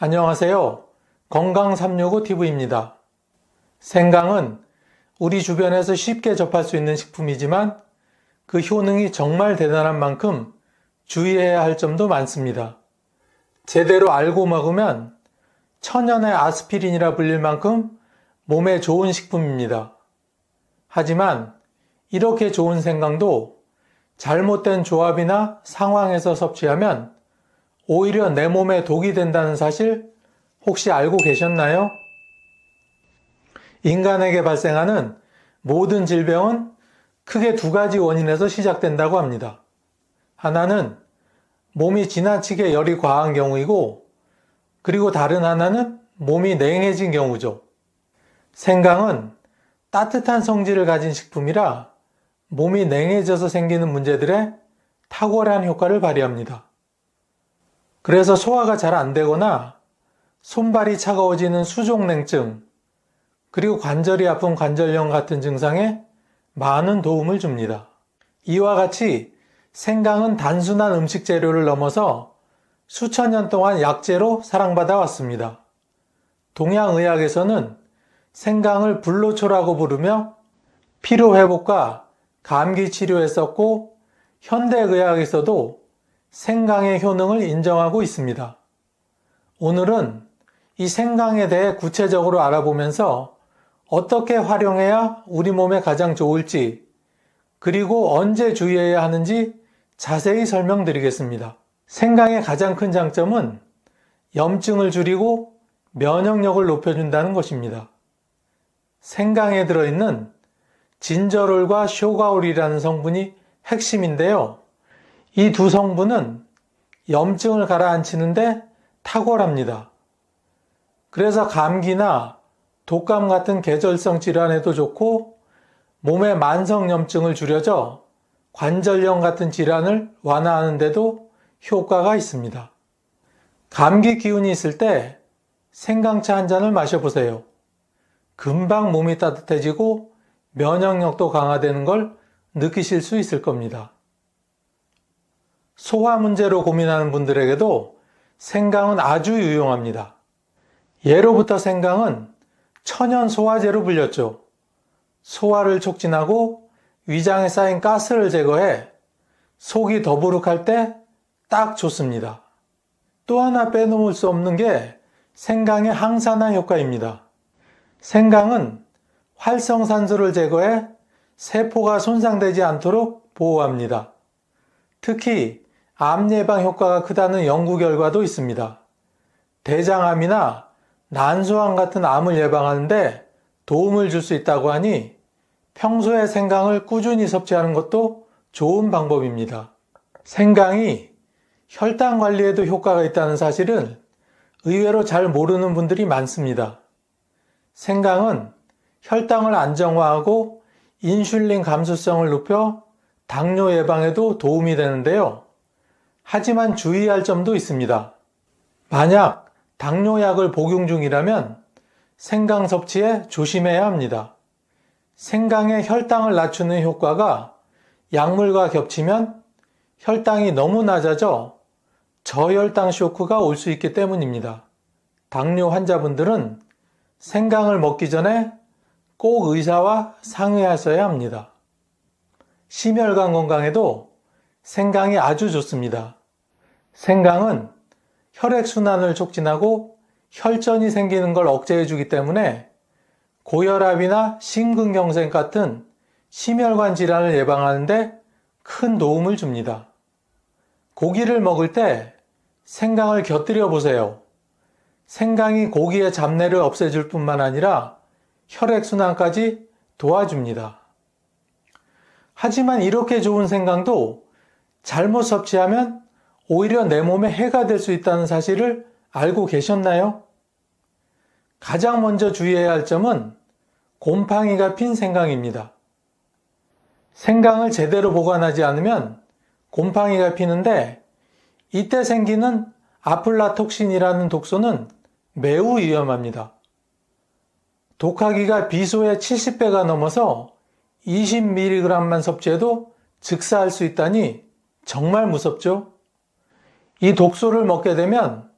안녕하세요. 건강365TV입니다. 생강은 우리 주변에서 쉽게 접할 수 있는 식품이지만 그 효능이 정말 대단한 만큼 주의해야 할 점도 많습니다. 제대로 알고 먹으면 천연의 아스피린이라 불릴 만큼 몸에 좋은 식품입니다. 하지만 이렇게 좋은 생강도 잘못된 조합이나 상황에서 섭취하면 오히려 내 몸에 독이 된다는 사실 혹시 알고 계셨나요? 인간에게 발생하는 모든 질병은 크게 두 가지 원인에서 시작된다고 합니다. 하나는 몸이 지나치게 열이 과한 경우이고, 그리고 다른 하나는 몸이 냉해진 경우죠. 생강은 따뜻한 성질을 가진 식품이라 몸이 냉해져서 생기는 문제들에 탁월한 효과를 발휘합니다. 그래서 소화가 잘 안 되거나 손발이 차가워지는 수족냉증, 그리고 관절이 아픈 관절염 같은 증상에 많은 도움을 줍니다. 이와 같이 생강은 단순한 음식 재료를 넘어서 수천 년 동안 약재로 사랑받아 왔습니다. 동양의학에서는 생강을 불로초라고 부르며 피로 회복과 감기 치료에 썼고 현대의학에서도 생강의 효능을 인정하고 있습니다. 오늘은 이 생강에 대해 구체적으로 알아보면서 어떻게 활용해야 우리 몸에 가장 좋을지, 그리고 언제 주의해야 하는지 자세히 설명드리겠습니다. 생강의 가장 큰 장점은 염증을 줄이고 면역력을 높여준다는 것입니다. 생강에 들어있는 진저롤과 쇼가올이라는 성분이 핵심인데요. 이 두 성분은 염증을 가라앉히는데 탁월합니다. 그래서 감기나 독감 같은 계절성 질환에도 좋고 몸의 만성 염증을 줄여줘 관절염 같은 질환을 완화하는데도 효과가 있습니다. 감기 기운이 있을 때 생강차 한 잔을 마셔보세요. 금방 몸이 따뜻해지고 면역력도 강화되는 걸 느끼실 수 있을 겁니다. 소화 문제로 고민하는 분들에게도 생강은 아주 유용합니다. 예로부터 생강은 천연 소화제로 불렸죠. 소화를 촉진하고 위장에 쌓인 가스를 제거해 속이 더부룩할 때 딱 좋습니다. 또 하나 빼놓을 수 없는 게 생강의 항산화 효과입니다. 생강은 활성산소를 제거해 세포가 손상되지 않도록 보호합니다. 특히 암 예방 효과가 크다는 연구 결과도 있습니다. 대장암이나 난소암 같은 암을 예방하는데 도움을 줄 수 있다고 하니 평소에 생강을 꾸준히 섭취하는 것도 좋은 방법입니다. 생강이 혈당 관리에도 효과가 있다는 사실은 의외로 잘 모르는 분들이 많습니다. 생강은 혈당을 안정화하고 인슐린 감수성을 높여 당뇨 예방에도 도움이 되는데요. 하지만 주의할 점도 있습니다. 만약 당뇨약을 복용 중이라면 생강 섭취에 조심해야 합니다. 생강의 혈당을 낮추는 효과가 약물과 겹치면 혈당이 너무 낮아져 저혈당 쇼크가 올 수 있기 때문입니다. 당뇨 환자분들은 생강을 먹기 전에 꼭 의사와 상의하셔야 합니다. 심혈관 건강에도 생강이 아주 좋습니다. 생강은 혈액순환을 촉진하고 혈전이 생기는 걸 억제해 주기 때문에 고혈압이나 심근경색 같은 심혈관 질환을 예방하는데 큰 도움을 줍니다. 고기를 먹을 때 생강을 곁들여 보세요. 생강이 고기의 잡내를 없애줄 뿐만 아니라 혈액순환까지 도와줍니다. 하지만 이렇게 좋은 생강도 잘못 섭취하면 오히려 내 몸에 해가 될 수 있다는 사실을 알고 계셨나요? 가장 먼저 주의해야 할 점은 곰팡이가 핀 생강입니다. 생강을 제대로 보관하지 않으면 곰팡이가 피는데 이때 생기는 아플라톡신이라는 독소는 매우 위험합니다. 독하기가 비소의 70배가 넘어서 20mg만 섭취해도 즉사할 수 있다니 정말 무섭죠? 이 독소를 먹게 되면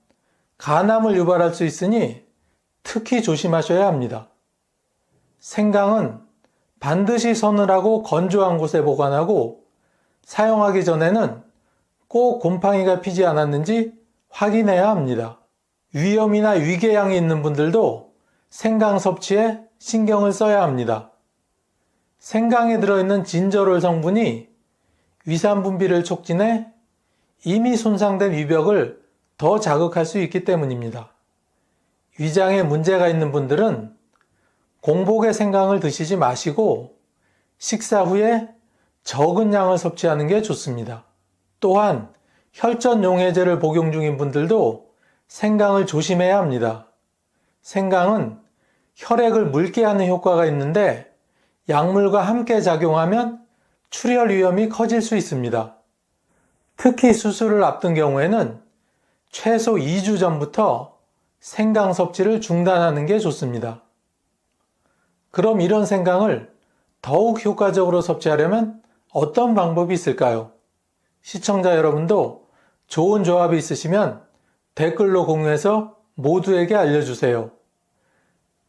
간암을 유발할 수 있으니 특히 조심하셔야 합니다. 생강은 반드시 서늘하고 건조한 곳에 보관하고 사용하기 전에는 꼭 곰팡이가 피지 않았는지 확인해야 합니다. 위염이나 위궤양이 있는 분들도 생강 섭취에 신경을 써야 합니다. 생강에 들어있는 진저롤 성분이 위산 분비를 촉진해 이미 손상된 위벽을 더 자극할 수 있기 때문입니다. 위장에 문제가 있는 분들은 공복에 생강을 드시지 마시고 식사 후에 적은 양을 섭취하는 게 좋습니다. 또한 혈전 용해제를 복용 중인 분들도 생강을 조심해야 합니다. 생강은 혈액을 묽게 하는 효과가 있는데 약물과 함께 작용하면 출혈 위험이 커질 수 있습니다. 특히 수술을 앞둔 경우에는 최소 2주 전부터 생강 섭취를 중단하는 게 좋습니다. 그럼 이런 생강을 더욱 효과적으로 섭취하려면 어떤 방법이 있을까요? 시청자 여러분도 좋은 조합이 있으시면 댓글로 공유해서 모두에게 알려주세요.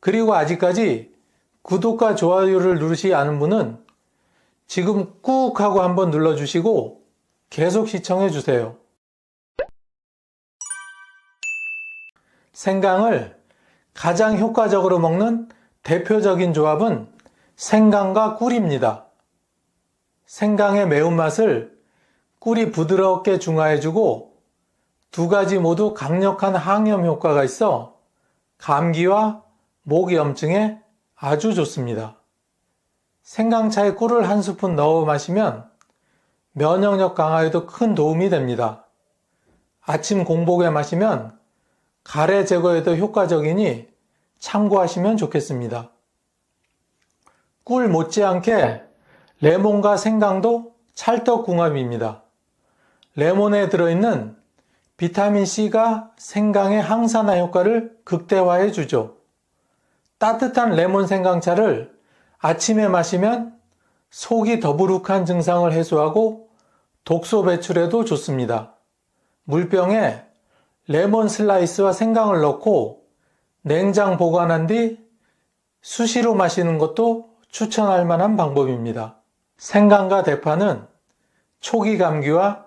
그리고 아직까지 구독과 좋아요를 누르시 않은 분은 지금 꾹 하고 한번 눌러주시고 계속 시청해 주세요. 생강을 가장 효과적으로 먹는 대표적인 조합은 생강과 꿀입니다. 생강의 매운맛을 꿀이 부드럽게 중화해주고 두 가지 모두 강력한 항염 효과가 있어 감기와 목염증에 아주 좋습니다. 생강차에 꿀을 한 스푼 넣어 마시면 면역력 강화에도 큰 도움이 됩니다. 아침 공복에 마시면 가래 제거에도 효과적이니 참고하시면 좋겠습니다. 꿀 못지않게 레몬과 생강도 찰떡궁합입니다. 레몬에 들어있는 비타민C가 생강의 항산화 효과를 극대화해 주죠. 따뜻한 레몬 생강차를 아침에 마시면 속이 더부룩한 증상을 해소하고 독소 배출에도 좋습니다. 물병에 레몬 슬라이스와 생강을 넣고 냉장 보관한 뒤 수시로 마시는 것도 추천할 만한 방법입니다. 생강과 대파는 초기 감기와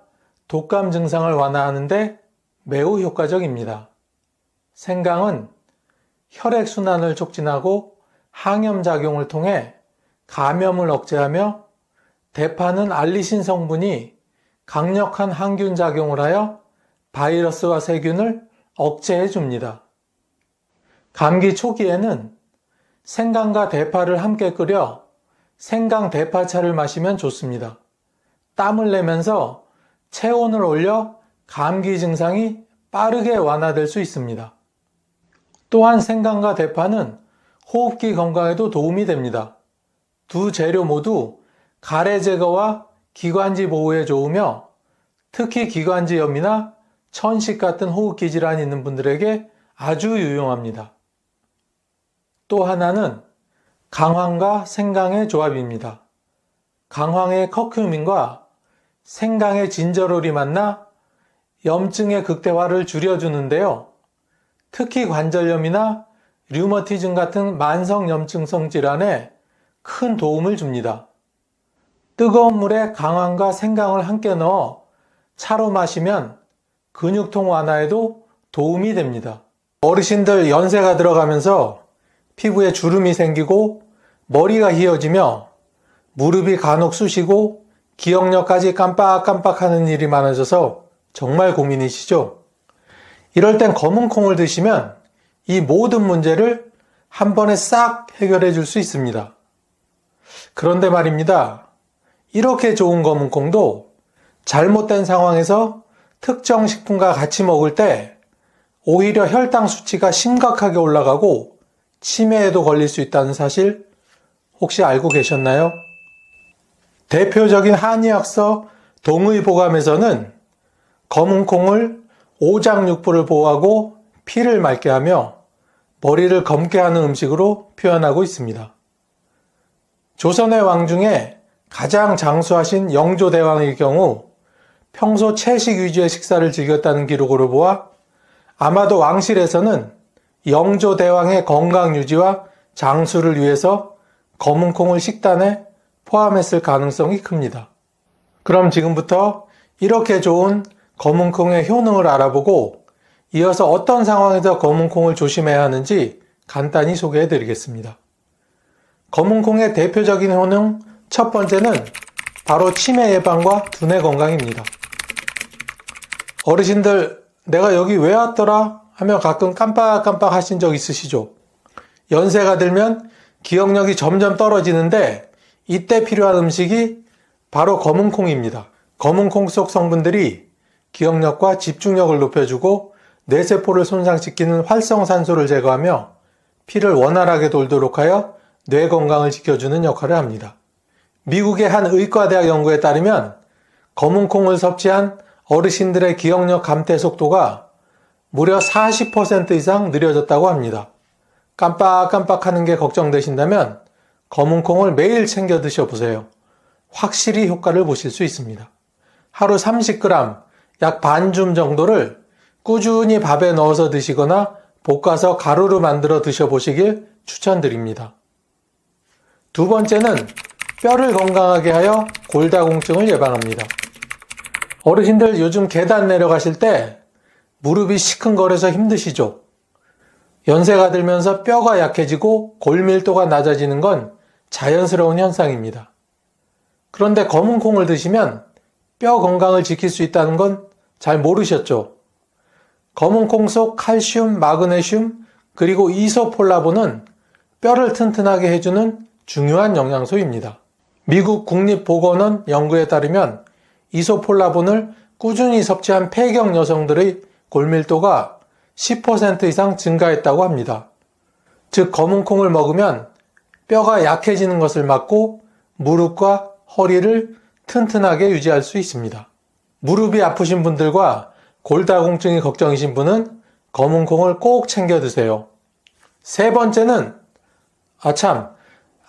독감 증상을 완화하는데 매우 효과적입니다. 생강은 혈액순환을 촉진하고 항염 작용을 통해 감염을 억제하며 대파는 알리신 성분이 강력한 항균 작용을 하여 바이러스와 세균을 억제해 줍니다. 감기 초기에는 생강과 대파를 함께 끓여 생강 대파차를 마시면 좋습니다. 땀을 내면서 체온을 올려 감기 증상이 빠르게 완화될 수 있습니다. 또한 생강과 대파는 호흡기 건강에도 도움이 됩니다. 두 재료 모두 가래 제거와 기관지 보호에 좋으며 특히 기관지염이나 천식 같은 호흡기 질환이 있는 분들에게 아주 유용합니다. 또 하나는 강황과 생강의 조합입니다. 강황의 커큐민과 생강의 진저롤이 만나 염증의 극대화를 줄여주는데요. 특히 관절염이나 류머티즘 같은 만성 염증성 질환에 큰 도움을 줍니다. 뜨거운 물에 강황과 생강을 함께 넣어 차로 마시면 근육통 완화에도 도움이 됩니다. 어르신들 연세가 들어가면서 피부에 주름이 생기고 머리가 휘어지며 무릎이 간혹 쑤시고 기억력까지 깜빡깜빡 하는 일이 많아져서 정말 고민이시죠? 이럴 땐 검은 콩을 드시면 이 모든 문제를 한 번에 싹 해결해 줄 수 있습니다. 그런데 말입니다. 이렇게 좋은 검은 콩도 잘못된 상황에서 특정 식품과 같이 먹을 때 오히려 혈당 수치가 심각하게 올라가고 치매에도 걸릴 수 있다는 사실 혹시 알고 계셨나요? 대표적인 한의학서 동의보감에서는 검은콩을 오장육부를 보호하고 피를 맑게 하며 머리를 검게 하는 음식으로 표현하고 있습니다. 조선의 왕 중에 가장 장수하신 영조대왕의 경우 평소 채식 위주의 식사를 즐겼다는 기록으로 보아 아마도 왕실에서는 영조 대왕의 건강 유지와 장수를 위해서 검은콩을 식단에 포함했을 가능성이 큽니다. 그럼 지금부터 이렇게 좋은 검은콩의 효능을 알아보고 이어서 어떤 상황에서 검은콩을 조심해야 하는지 간단히 소개해 드리겠습니다. 검은콩의 대표적인 효능 첫 번째는 바로 치매 예방과 두뇌 건강입니다. 어르신들 내가 여기 왜 왔더라 하며 가끔 깜빡깜빡 하신 적 있으시죠? 연세가 들면 기억력이 점점 떨어지는데 이때 필요한 음식이 바로 검은콩입니다. 검은콩 속 성분들이 기억력과 집중력을 높여주고 뇌세포를 손상시키는 활성산소를 제거하며 피를 원활하게 돌도록 하여 뇌 건강을 지켜주는 역할을 합니다. 미국의 한 의과대학 연구에 따르면 검은콩을 섭취한 어르신들의 기억력 감퇴 속도가 무려 40% 이상 느려졌다고 합니다. 깜빡깜빡 하는 게 걱정되신다면 검은콩을 매일 챙겨 드셔보세요. 확실히 효과를 보실 수 있습니다. 하루 30g, 약 반줌 정도를 꾸준히 밥에 넣어서 드시거나 볶아서 가루로 만들어 드셔보시길 추천드립니다. 두 번째는 뼈를 건강하게 하여 골다공증을 예방합니다. 어르신들 요즘 계단 내려가실 때 무릎이 시큰거려서 힘드시죠? 연세가 들면서 뼈가 약해지고 골밀도가 낮아지는 건 자연스러운 현상입니다. 그런데 검은 콩을 드시면 뼈 건강을 지킬 수 있다는 건 잘 모르셨죠? 검은 콩 속 칼슘, 마그네슘, 그리고 이소폴라본은 뼈를 튼튼하게 해주는 중요한 영양소입니다. 미국 국립보건원 연구에 따르면 이소폴라본을 꾸준히 섭취한 폐경 여성들의 골밀도가 10% 이상 증가했다고 합니다. 즉, 검은 콩을 먹으면 뼈가 약해지는 것을 막고 무릎과 허리를 튼튼하게 유지할 수 있습니다. 무릎이 아프신 분들과 골다공증이 걱정이신 분은 검은 콩을 꼭 챙겨 드세요. 세 번째는, 아참,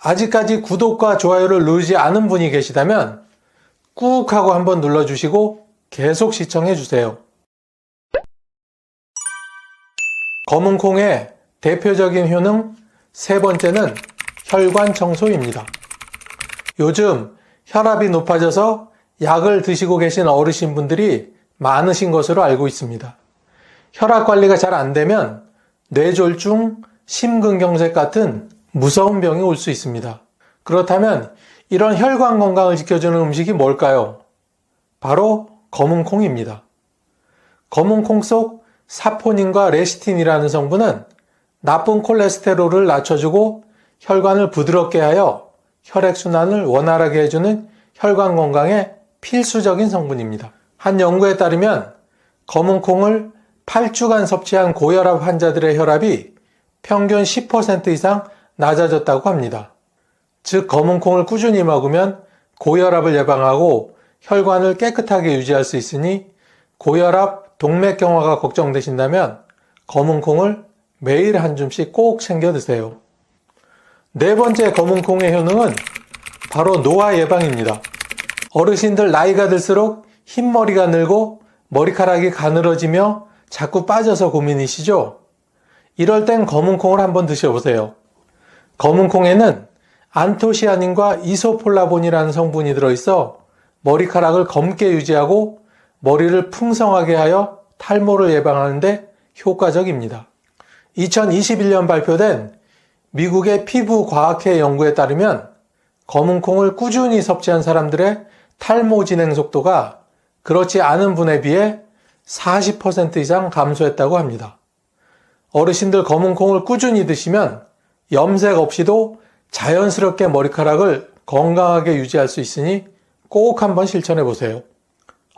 아직까지 구독과 좋아요를 누르지 않은 분이 계시다면 꾹 하고 한번 눌러주시고 계속 시청해 주세요. 검은 콩의 대표적인 효능 세 번째는 혈관 청소입니다. 요즘 혈압이 높아져서 약을 드시고 계신 어르신 분들이 많으신 것으로 알고 있습니다. 혈압 관리가 잘 안 되면 뇌졸중, 심근경색 같은 무서운 병이 올 수 있습니다. 그렇다면 이런 혈관 건강을 지켜주는 음식이 뭘까요? 바로 검은 콩입니다. 검은 콩 속 사포닌과 레시틴이라는 성분은 나쁜 콜레스테롤을 낮춰주고 혈관을 부드럽게 하여 혈액순환을 원활하게 해주는 혈관 건강에 필수적인 성분입니다. 한 연구에 따르면 검은 콩을 8주간 섭취한 고혈압 환자들의 혈압이 평균 10% 이상 낮아졌다고 합니다. 즉, 검은 콩을 꾸준히 먹으면 고혈압을 예방하고 혈관을 깨끗하게 유지할 수 있으니 고혈압, 동맥경화가 걱정되신다면 검은 콩을 매일 한 줌씩 꼭 챙겨 드세요. 네 번째 검은 콩의 효능은 바로 노화 예방입니다. 어르신들 나이가 들수록 흰머리가 늘고 머리카락이 가늘어지며 자꾸 빠져서 고민이시죠? 이럴 땐 검은 콩을 한번 드셔보세요. 검은 콩에는 안토시아닌과 이소폴라본이라는 성분이 들어있어 머리카락을 검게 유지하고 머리를 풍성하게 하여 탈모를 예방하는데 효과적입니다. 2021년 발표된 미국의 피부과학회 연구에 따르면 검은 콩을 꾸준히 섭취한 사람들의 탈모 진행 속도가 그렇지 않은 분에 비해 40% 이상 감소했다고 합니다. 어르신들 검은 콩을 꾸준히 드시면 염색 없이도 자연스럽게 머리카락을 건강하게 유지할 수 있으니 꼭 한번 실천해 보세요.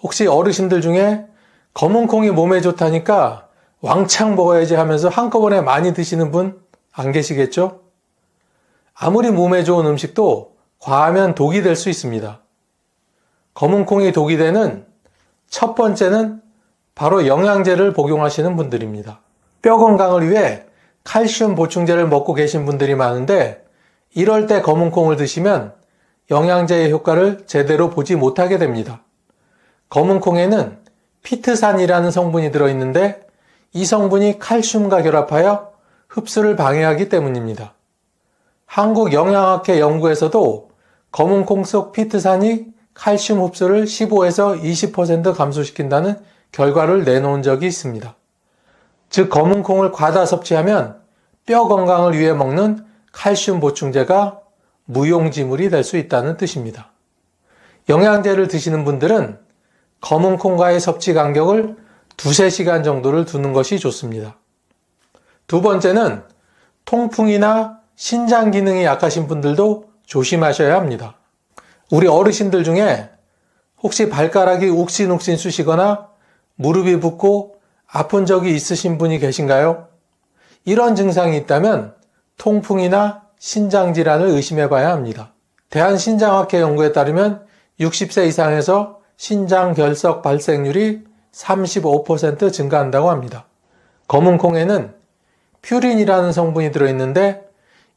혹시 어르신들 중에 검은 콩이 몸에 좋다니까 왕창 먹어야지 하면서 한꺼번에 많이 드시는 분 안 계시겠죠? 아무리 몸에 좋은 음식도 과하면 독이 될 수 있습니다. 검은 콩이 독이 되는 첫 번째는 바로 영양제를 복용하시는 분들입니다. 뼈 건강을 위해 칼슘 보충제를 먹고 계신 분들이 많은데 이럴 때 검은 콩을 드시면 영양제의 효과를 제대로 보지 못하게 됩니다. 검은 콩에는 피트산이라는 성분이 들어있는데 이 성분이 칼슘과 결합하여 흡수를 방해하기 때문입니다. 한국영양학회 연구에서도 검은 콩 속 피트산이 칼슘 흡수를 15에서 20% 감소시킨다는 결과를 내놓은 적이 있습니다. 즉 검은 콩을 과다 섭취하면 뼈 건강을 위해 먹는 칼슘 보충제가 무용지물이 될 수 있다는 뜻입니다. 영양제를 드시는 분들은 검은 콩과의 섭취 간격을 두세 시간 정도를 두는 것이 좋습니다. 두 번째는 통풍이나 신장 기능이 약하신 분들도 조심하셔야 합니다. 우리 어르신들 중에 혹시 발가락이 욱신욱신 쑤시거나 무릎이 붓고 아픈 적이 있으신 분이 계신가요? 이런 증상이 있다면 통풍이나 신장 질환을 의심해 봐야 합니다. 대한신장학회 연구에 따르면 60세 이상에서 신장 결석 발생률이 35% 증가한다고 합니다. 검은 콩에는 퓨린이라는 성분이 들어있는데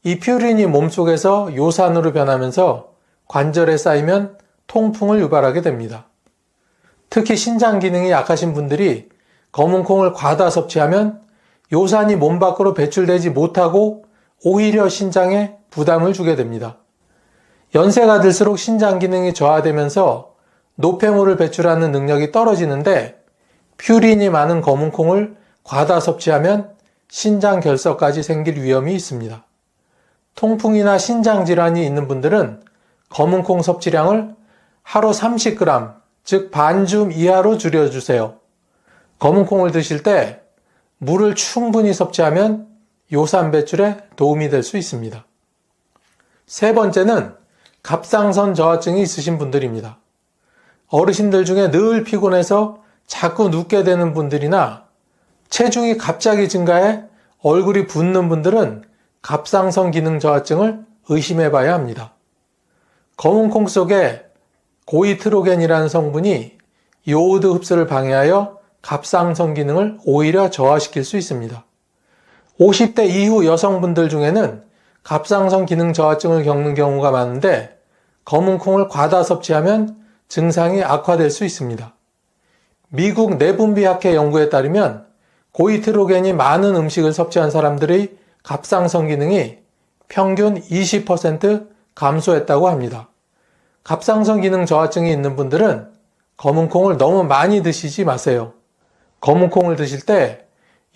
이 퓨린이 몸속에서 요산으로 변하면서 관절에 쌓이면 통풍을 유발하게 됩니다. 특히 신장 기능이 약하신 분들이 검은 콩을 과다 섭취하면 요산이 몸 밖으로 배출되지 못하고 오히려 신장에 부담을 주게 됩니다. 연세가 들수록 신장 기능이 저하되면서 노폐물을 배출하는 능력이 떨어지는데 퓨린이 많은 검은 콩을 과다 섭취하면 신장 결석까지 생길 위험이 있습니다. 통풍이나 신장 질환이 있는 분들은 검은 콩 섭취량을 하루 30g, 즉 반줌 이하로 줄여주세요. 검은 콩을 드실 때 물을 충분히 섭취하면 요산 배출에 도움이 될 수 있습니다. 세 번째는 갑상선 저하증이 있으신 분들입니다. 어르신들 중에 늘 피곤해서 자꾸 눕게 되는 분들이나 체중이 갑자기 증가해 얼굴이 붓는 분들은 갑상선 기능 저하증을 의심해 봐야 합니다. 검은 콩 속에 고이트로겐이라는 성분이 요오드 흡수를 방해하여 갑상선 기능을 오히려 저하시킬 수 있습니다. 50대 이후 여성분들 중에는 갑상선 기능 저하증을 겪는 경우가 많은데 검은 콩을 과다 섭취하면 증상이 악화될 수 있습니다. 미국 내분비학회 연구에 따르면 고이트로겐이 많은 음식을 섭취한 사람들의 갑상선 기능이 평균 20% 감소했다고 합니다. 갑상선 기능 저하증이 있는 분들은 검은 콩을 너무 많이 드시지 마세요. 검은 콩을 드실 때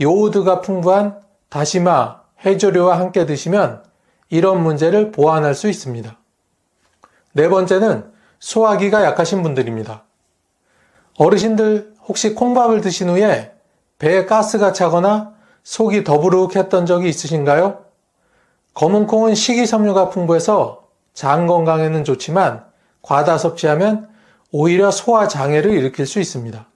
요오드가 풍부한 다시마, 해조류와 함께 드시면 이런 문제를 보완할 수 있습니다. 네 번째는 소화기가 약하신 분들입니다. 어르신들 혹시 콩밥을 드신 후에 배에 가스가 차거나 속이 더부룩했던 적이 있으신가요? 검은 콩은 식이섬유가 풍부해서 장 건강에는 좋지만 과다 섭취하면 오히려 소화 장애를 일으킬 수 있습니다.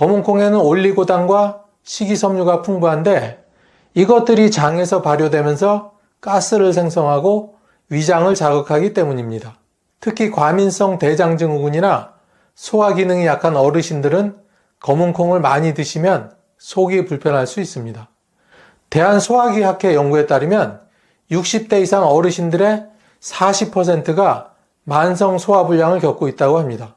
검은 콩에는 올리고당과 식이섬유가 풍부한데 이것들이 장에서 발효되면서 가스를 생성하고 위장을 자극하기 때문입니다. 특히 과민성 대장증후군이나 소화 기능이 약한 어르신들은 검은 콩을 많이 드시면 속이 불편할 수 있습니다. 대한소화기학회 연구에 따르면 60대 이상 어르신들의 40%가 만성 소화불량을 겪고 있다고 합니다.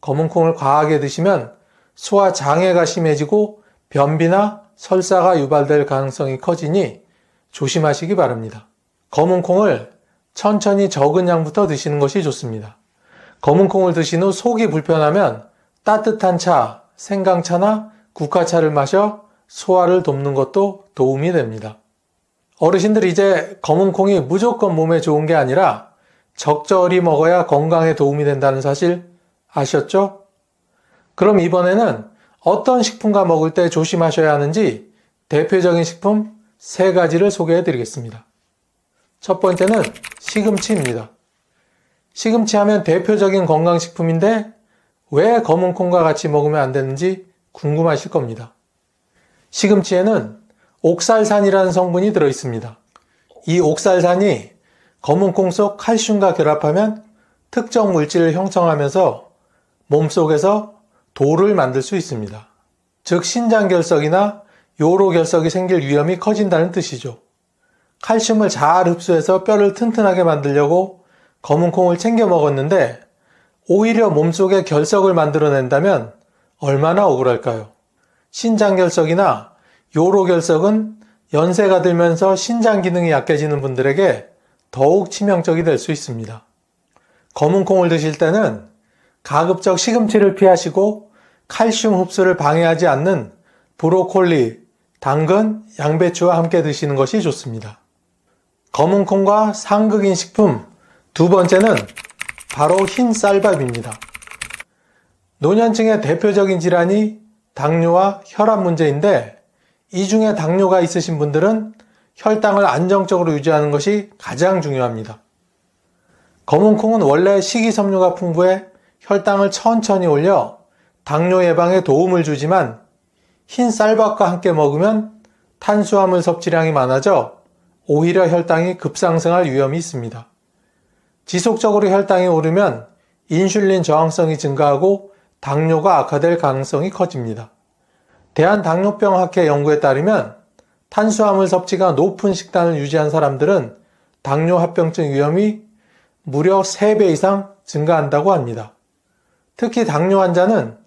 검은 콩을 과하게 드시면 소화 장애가 심해지고 변비나 설사가 유발될 가능성이 커지니 조심하시기 바랍니다. 검은 콩을 천천히 적은 양부터 드시는 것이 좋습니다. 검은 콩을 드신 후 속이 불편하면 따뜻한 차, 생강차나 국화차를 마셔 소화를 돕는 것도 도움이 됩니다. 어르신들 이제 검은 콩이 무조건 몸에 좋은 게 아니라 적절히 먹어야 건강에 도움이 된다는 사실 아셨죠? 그럼 이번에는 어떤 식품과 먹을 때 조심하셔야 하는지 대표적인 식품 세 가지를 소개해 드리겠습니다. 첫 번째는 시금치입니다. 시금치 하면 대표적인 건강식품인데 왜 검은 콩과 같이 먹으면 안 되는지 궁금하실 겁니다. 시금치에는 옥살산이라는 성분이 들어 있습니다. 이 옥살산이 검은 콩 속 칼슘과 결합하면 특정 물질을 형성하면서 몸속에서 돌을 만들 수 있습니다. 즉 신장결석이나 요로결석이 생길 위험이 커진다는 뜻이죠. 칼슘을 잘 흡수해서 뼈를 튼튼하게 만들려고 검은 콩을 챙겨 먹었는데 오히려 몸속에 결석을 만들어낸다면 얼마나 억울할까요? 신장결석이나 요로결석은 연세가 들면서 신장 기능이 약해지는 분들에게 더욱 치명적이 될 수 있습니다. 검은 콩을 드실 때는 가급적 시금치를 피하시고 칼슘 흡수를 방해하지 않는 브로콜리, 당근, 양배추와 함께 드시는 것이 좋습니다. 검은 콩과 상극인 식품 두 번째는 바로 흰 쌀밥입니다. 노년층의 대표적인 질환이 당뇨와 혈압 문제인데 이 중에 당뇨가 있으신 분들은 혈당을 안정적으로 유지하는 것이 가장 중요합니다. 검은 콩은 원래 식이섬유가 풍부해 혈당을 천천히 올려 당뇨 예방에 도움을 주지만 흰 쌀밥과 함께 먹으면 탄수화물 섭취량이 많아져 오히려 혈당이 급상승할 위험이 있습니다. 지속적으로 혈당이 오르면 인슐린 저항성이 증가하고 당뇨가 악화될 가능성이 커집니다. 대한당뇨병학회 연구에 따르면 탄수화물 섭취가 높은 식단을 유지한 사람들은 당뇨 합병증 위험이 무려 3배 이상 증가한다고 합니다. 특히 당뇨 환자는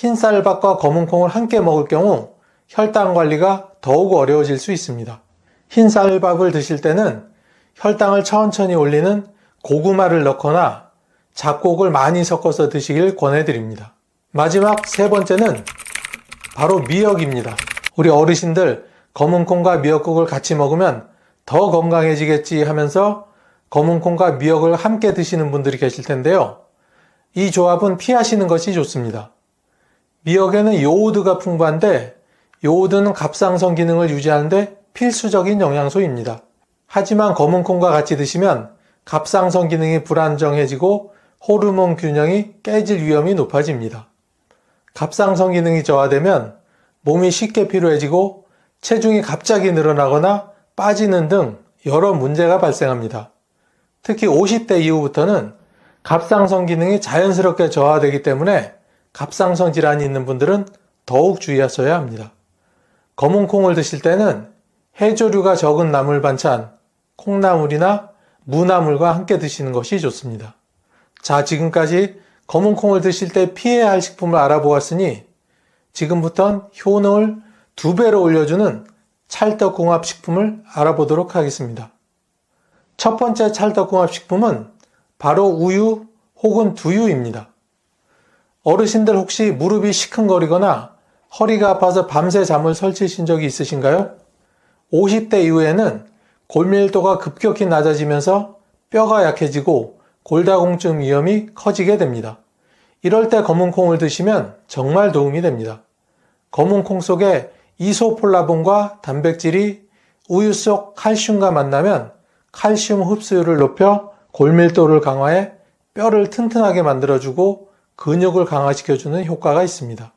흰 쌀밥과 검은 콩을 함께 먹을 경우 혈당 관리가 더욱 어려워질 수 있습니다. 흰 쌀밥을 드실 때는 혈당을 천천히 올리는 고구마를 넣거나 잡곡을 많이 섞어서 드시길 권해드립니다. 마지막 세 번째는 바로 미역입니다. 우리 어르신들 검은 콩과 미역국을 같이 먹으면 더 건강해지겠지 하면서 검은 콩과 미역을 함께 드시는 분들이 계실 텐데요. 이 조합은 피하시는 것이 좋습니다. 미역에는 요오드가 풍부한데 요오드는 갑상선 기능을 유지하는데 필수적인 영양소입니다. 하지만 검은 콩과 같이 드시면 갑상선 기능이 불안정해지고 호르몬 균형이 깨질 위험이 높아집니다. 갑상선 기능이 저하되면 몸이 쉽게 피로해지고 체중이 갑자기 늘어나거나 빠지는 등 여러 문제가 발생합니다. 특히 50대 이후부터는 갑상선 기능이 자연스럽게 저하되기 때문에 갑상선 질환이 있는 분들은 더욱 주의하셔야 합니다. 검은 콩을 드실 때는 해조류가 적은 나물 반찬, 콩나물이나 무나물과 함께 드시는 것이 좋습니다. 자, 지금까지 검은 콩을 드실 때 피해야 할 식품을 알아보았으니 지금부턴 효능을 두 배로 올려주는 찰떡궁합 식품을 알아보도록 하겠습니다. 첫 번째 찰떡궁합 식품은 바로 우유 혹은 두유입니다. 어르신들 혹시 무릎이 시큰거리거나 허리가 아파서 밤새 잠을 설치신 적이 있으신가요? 50대 이후에는 골밀도가 급격히 낮아지면서 뼈가 약해지고 골다공증 위험이 커지게 됩니다. 이럴 때 검은 콩을 드시면 정말 도움이 됩니다. 검은 콩 속에 이소폴라본과 단백질이 우유 속 칼슘과 만나면 칼슘 흡수율을 높여 골밀도를 강화해 뼈를 튼튼하게 만들어주고 근육을 강화시켜주는 효과가 있습니다.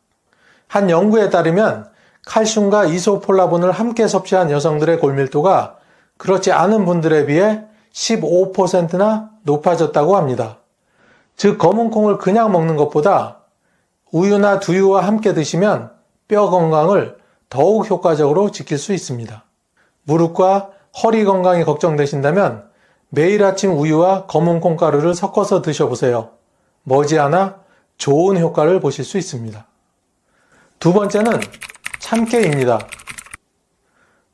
한 연구에 따르면 칼슘과 이소폴라본을 함께 섭취한 여성들의 골밀도가 그렇지 않은 분들에 비해 15%나 높아졌다고 합니다. 즉, 검은 콩을 그냥 먹는 것보다 우유나 두유와 함께 드시면 뼈 건강을 더욱 효과적으로 지킬 수 있습니다. 무릎과 허리 건강이 걱정되신다면 매일 아침 우유와 검은 콩가루를 섞어서 드셔보세요. 머지않아 좋은 효과를 보실 수 있습니다. 두 번째는 참깨입니다.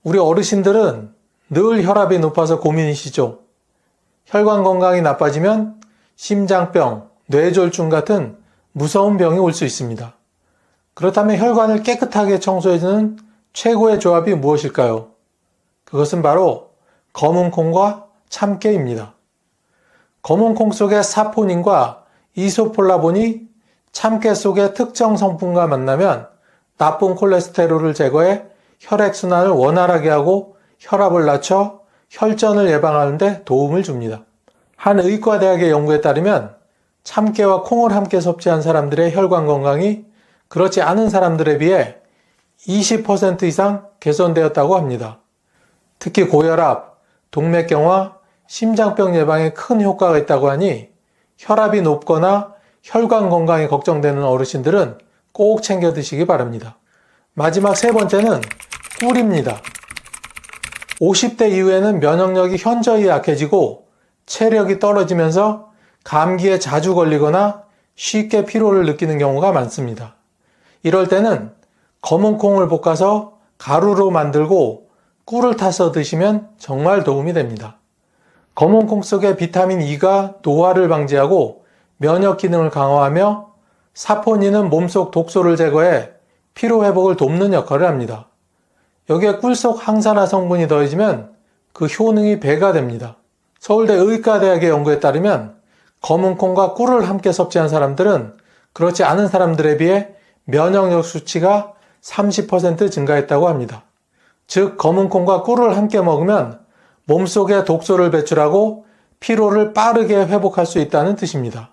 우리 어르신들은 늘 혈압이 높아서 고민이시죠? 혈관 건강이 나빠지면 심장병, 뇌졸중 같은 무서운 병이 올 수 있습니다. 그렇다면 혈관을 깨끗하게 청소해주는 최고의 조합이 무엇일까요? 그것은 바로 검은 콩과 참깨입니다. 검은 콩 속의 사포닌과 이소폴라본이 참깨 속의 특정 성분과 만나면 나쁜 콜레스테롤을 제거해 혈액순환을 원활하게 하고 혈압을 낮춰 혈전을 예방하는 데 도움을 줍니다. 한 의과대학의 연구에 따르면 참깨와 콩을 함께 섭취한 사람들의 혈관 건강이 그렇지 않은 사람들에 비해 20% 이상 개선되었다고 합니다. 특히 고혈압, 동맥경화, 심장병 예방에 큰 효과가 있다고 하니 혈압이 높거나 혈관 건강이 걱정되는 어르신들은 꼭 챙겨 드시기 바랍니다. 마지막 세 번째는 꿀입니다. 50대 이후에는 면역력이 현저히 약해지고 체력이 떨어지면서 감기에 자주 걸리거나 쉽게 피로를 느끼는 경우가 많습니다. 이럴 때는 검은 콩을 볶아서 가루로 만들고 꿀을 타서 드시면 정말 도움이 됩니다. 검은 콩 속의 비타민 E가 노화를 방지하고 면역 기능을 강화하며 사포닌은 몸속 독소를 제거해 피로 회복을 돕는 역할을 합니다. 여기에 꿀속 항산화 성분이 더해지면 그 효능이 배가 됩니다. 서울대 의과대학의 연구에 따르면 검은 콩과 꿀을 함께 섭취한 사람들은 그렇지 않은 사람들에 비해 면역력 수치가 30% 증가했다고 합니다. 즉, 검은 콩과 꿀을 함께 먹으면 몸속에 독소를 배출하고 피로를 빠르게 회복할 수 있다는 뜻입니다.